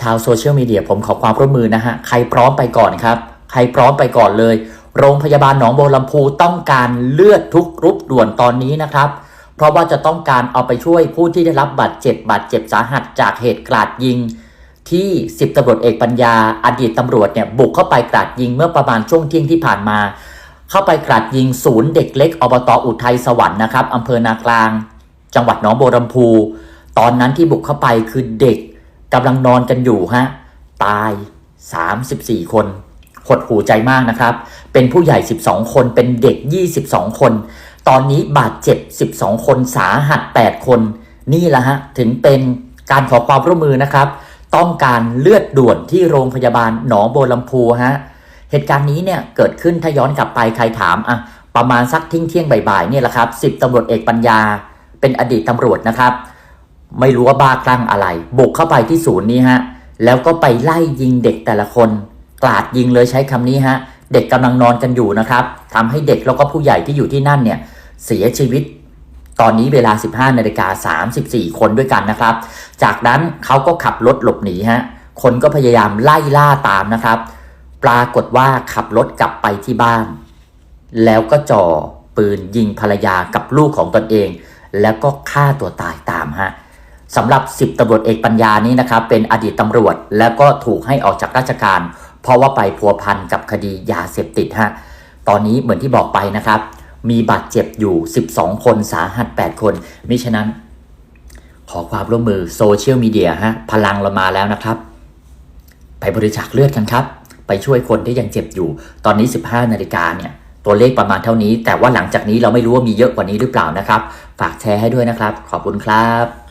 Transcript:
ชาวโซเชียลมีเดียผมขอความร่วมมือนะฮะ ใครพร้อมไปก่อนครับ ใครพร้อมไปก่อนเลย โรงพยาบาลหนองบัวลำพูต้องการเลือดทุกรุปด่วนตอนนี้นะครับ เพราะว่าจะต้องการเอาไปช่วยผู้ที่ได้รับบาดเจ็บบาดเจ็บสาหัสจากเหตุกราดยิง ที่สิบตำรวจเอกปัญญา อดีตตำรวจเนี่ยบุกเข้าไปกราดยิงเมื่อประมาณช่วงเที่ยงที่ผ่านมา เข้าไปกราดยิงศูนย์เด็กเล็กอบตอุทัยสวรรค์นะครับอำเภอนากลาง จังหวัดหนองบัวลำพู ตอนนั้นที่บุกเข้าไปคือเด็ก กำลังนอนกันอยู่ฮะตาย 34 คนหดหูใจมากนะครับ เป็นผู้ใหญ่ 12 คน เป็นเด็ก 22 คน ตอนนี้บาดเจ็บ 12 คนสาหัส 8 คน นี่แหละฮะ ถึงเป็นการขอความร่วมมือนะครับ ต้องการเลือดด่วนที่โรงพยาบาลหนองโบลำพูฮะ เหตุการณ์นี้เนี่ยเกิดขึ้นถ้าย้อนกลับไปใครถามอะประมาณสักทิ้งเที่ยงบ่ายๆเนี่ยแหละครับสิบตำรวจเอกปัญญา เป็นอดีตตำรวจนะครับ ไม่รู้ว่าบ้าคลั่งอะไร บุกเข้าไปที่ศูนย์นี้ฮะ แล้วก็ไปไล่ยิงเด็กแต่ละคน กราดยิงเลยใช้คำนี้ฮะ เด็กกำลังนอนกันอยู่นะครับทำให้เด็กแล้วก็ผู้ใหญ่ที่อยู่ที่นั่นเนี่ยเสียชีวิตตอนนี้เวลา 15นาฬิกา34 คนด้วยกันนะครับ จากนั้นเขาก็ขับรถหลบหนีฮะ คนก็พยายามไล่ล่าตามนะครับ ปรากฏว่าขับรถกลับไปที่บ้าน แล้วก็จ่อปืนยิงภรรยากับลูกของตนเอง แล้วก็ฆ่าตัวตายตามฮะ สำหรับ 10ตำรวจเอกปัญญานี้นะครับเป็นอดีตตำรวจแล้วก็ถูกให้ออกจากราชการ เพราะว่าไปพัวพันกับคดียาเสพติดฮะตอนนี้เหมือนที่บอกไปนะครับ มีบาดเจ็บอยู่ 12 คนสาหัส 8 คนมิฉะนั้น ขอความร่วมมือโซเชียลมีเดียฮะพลังเรามาแล้วนะครับ ไปบริจาคเลือดกันครับ ไปช่วยคนที่ยังเจ็บอยู่ ตอนนี้ 15นาฬิกาเนี่ยตัวเลขประมาณเท่านี้ แต่ว่าหลังจากนี้เราไม่รู้ว่ามีเยอะกว่านี้หรือเปล่านะครับ ฝากแชร์ให้ด้วยนะครับ ขอบคุณครับ